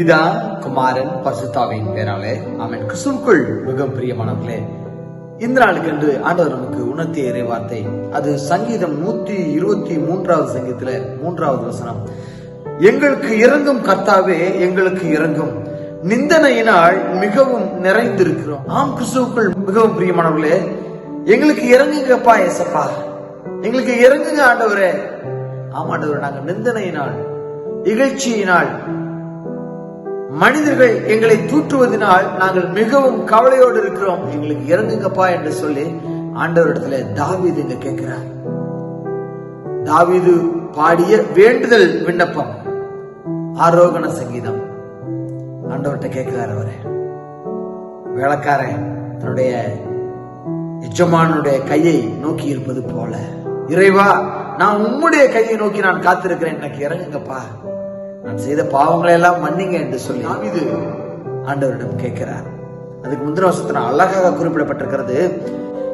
பிதா குமாரன் பரிசுத்தாவின் பேராலே. அவன் கிறிஸ்துக்குள் மிகவும் பிரியமானவர்களே இந்த நாளுக்கு என்று ஆண்டவர் நமக்கு உணர்த்திய இறை வார்த்தை. அது சங்கீதம் நூத்தி இருபத்தி மூன்றாவது சங்கீதத்துல மூன்றாவது வசனம். எங்களுக்கு இறங்கும் கர்த்தாவே எங்களுக்கு இறங்கும் நிந்தனையினால் மிகவும் நிறைந்திருக்கிறோம். ஆம் கிறிஸ்துக்குள் மிகவும் பிரியமானவர்களே எங்களுக்கு இறங்குங்கப்பா ஏசப்பா. எங்களுக்கு இறங்குங்க ஆண்டவரே. ஆமாண்டவர் நாங்க நிந்தனையினால் இகழ்ச்சியினால் மனிதர்கள் எங்களை தூற்றுவதனால் நாங்கள் மிகவும் கவலையோடு இருக்கிறோம். எங்களுக்கு இறங்குங்கப்பா என்று சொல்லி ஆண்டவரிடத்துல தாவீது இங்க கேட்கிறார். தாவீது பாடிய வேண்டுதல் விண்ணப்பம் ஆரோகண சங்கீதம். ஆண்டவர்கிட்ட கேட்கிறார் அவரு. வேளக்காரன் தன்னுடைய எஜமானுடைய கையை நோக்கி இருப்பது போல இறைவா நான் உம்முடைய கையை நோக்கி நான் காத்திருக்கிறேன். எனக்கு இறங்குங்கப்பா. நான் செய்த பாவங்களை எல்லாம் மன்னிங்க என்று சொல்லி தாவீது ஆண்டவரிடம் கேட்கிறார். அதுக்கு முந்தின வருஷத்துல அழகாக குறிப்பிடப்பட்டிருக்கிறது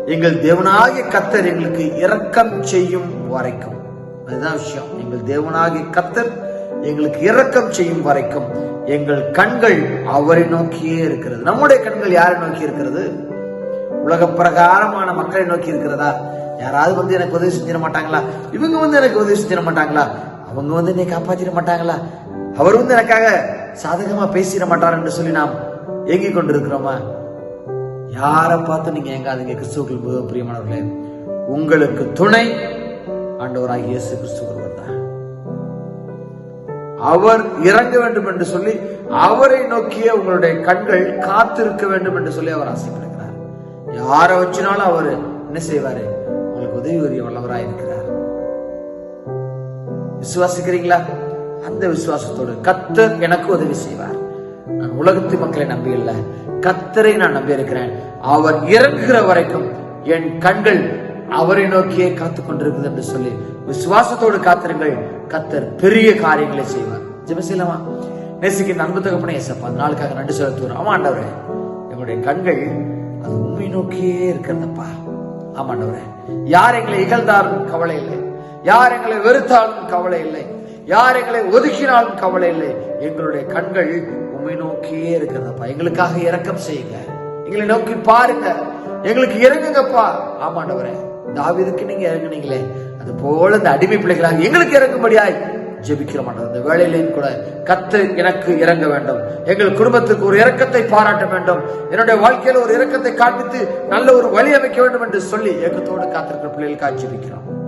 எங்கள் தேவனாகிய கத்தர் எங்களுக்கு இரக்கம் செய்யும் வரைக்கும். அதுதான் விஷயம். எங்கள் தேவனாகிய கத்தர் எங்களுக்கு இரக்கம் செய்யும் வரைக்கும் எங்கள் கண்கள் அவரை நோக்கியே இருக்கிறது. நம்முடைய கண்கள் யாரை நோக்கி இருக்கிறது? உலக பிரகாரமான மக்களை நோக்கி இருக்கிறதா? யாராவது வந்து எனக்கு உதவி செஞ்சிட மாட்டாங்களா? இவங்க வந்து எனக்கு உதவி செஞ்சிட மாட்டாங்களா? அவங்க வந்து என்னை காப்பாற்றிட மாட்டாங்களா? அவர் வந்து எனக்காக சாதகமா பேசிட மாட்டார் என்று சொல்லி நாம் ஏங்கிக் கொண்டிருக்கிறோமா? யாரை பார்த்து நீங்க ஏங்காதீங்க கிறிஸ்துவுக்கு மிக பிரியமானவர்களே. உங்களுக்கு துணை ஆண்டவராக இயேசு கிறிஸ்து ஒருவர் தான். அவர் இறங்க வேண்டும் என்று சொல்லி அவரை நோக்கிய உங்களுடைய கண்கள் காத்திருக்க வேண்டும் என்று சொல்லி அவர் ஆசைப்படுகிறார். யாரை வச்சினாலும் அவர் என்ன செய்வாரு? உங்களுக்கு உதவி உரிய வல்லவராய் இருக்கிறார் விசுவாசிக்கிறீங்களா? அந்த விசுவாசத்தோடு கத்தர் எனக்கு உதவி செய்வார். நான் உலகத்து மக்களை நம்பி இல்லை கத்தரை நான் நம்பி இருக்கிறேன் அவர் இறங்குகிற வரைக்கும் என் கண்கள் அவரை நோக்கியே காத்து கொண்டிருக்குது என்று சொல்லி விசுவாசத்தோடு காத்திருங்கள். கத்தர் பெரிய காரியங்களை செய்வார். ஜெபம் நேசிக்கின்ற அன்பு தகப்பனே ஏசப்பா அந்த நாளுக்காக நன்றி செலுத்துவோம் ஆமா ஆண்டவரே. எங்களுடைய கண்கள் அது உண்மை நோக்கியே இருக்கிறதப்பா. ஆமாண்டவரே யார் எங்களை இகழ்ந்தாலும் கவலை இல்லை. யார் எங்களை வெறுத்தாலும் கவலை இல்லை. யார் எங்களை ஒதுக்கினாலும் கவலை இல்லை. எங்களுடைய கண்கள் உண்மை நோக்கியே இருக்கிறதப்பா. எங்களுக்காக இரக்கம் செய்யுங்க. எங்களை நோக்கி பாருங்க. எங்களுக்கு இறங்குங்கப்பா. ஆமாண்டவரே தாவீதுக்கு நீங்க இறங்குனீங்களே. அது போல இந்த அடிமை பிள்ளைகளாக எங்களுக்கு இறங்கும்படியாய் ஜெபிக்கிற மாட்டோம் இந்த வேலையிலையும் கூட கத்து எனக்கு இறங்க வேண்டும். எங்கள் குடும்பத்துக்கு ஒரு இறக்கத்தை பாராட்ட வேண்டும். என்னுடைய வாழ்க்கையில ஒரு இறக்கத்தை காண்பித்து நல்ல ஒரு வழி அமைக்க வேண்டும் என்று சொல்லி இயக்கத்தோடு காத்திருக்கிற பிள்ளைகளுக்காக ஜெபிக்கிறோம்.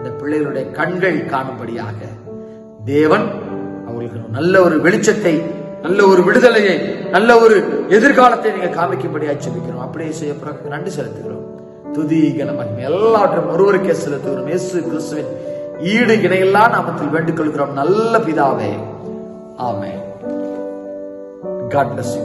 அந்த பிள்ளைகளுடைய கண்கள் காணும்படியாக தேவன் அவர்களுக்கு நல்ல ஒரு வெளிச்சத்தை நல்ல ஒரு விடுதலையை நல்ல ஒரு எதிர்காலத்தை நீங்க காமிக்கும்படியாக ஜெபிக்கிறோம். அப்படியே செய்ய நன்றி செலுத்துகிறோம். துதி கனமகிமை எல்லாவற்றையும் ஒருவருக்கே செலுத்துகிறோம். இயேசு கிறிஸ்துவின் ஈடு இணையில்லா நாமத்தில் வேண்டிக் கொள்கிறோம் நல்ல பிதாவே. ஆமே காட் பிளஸ் யூ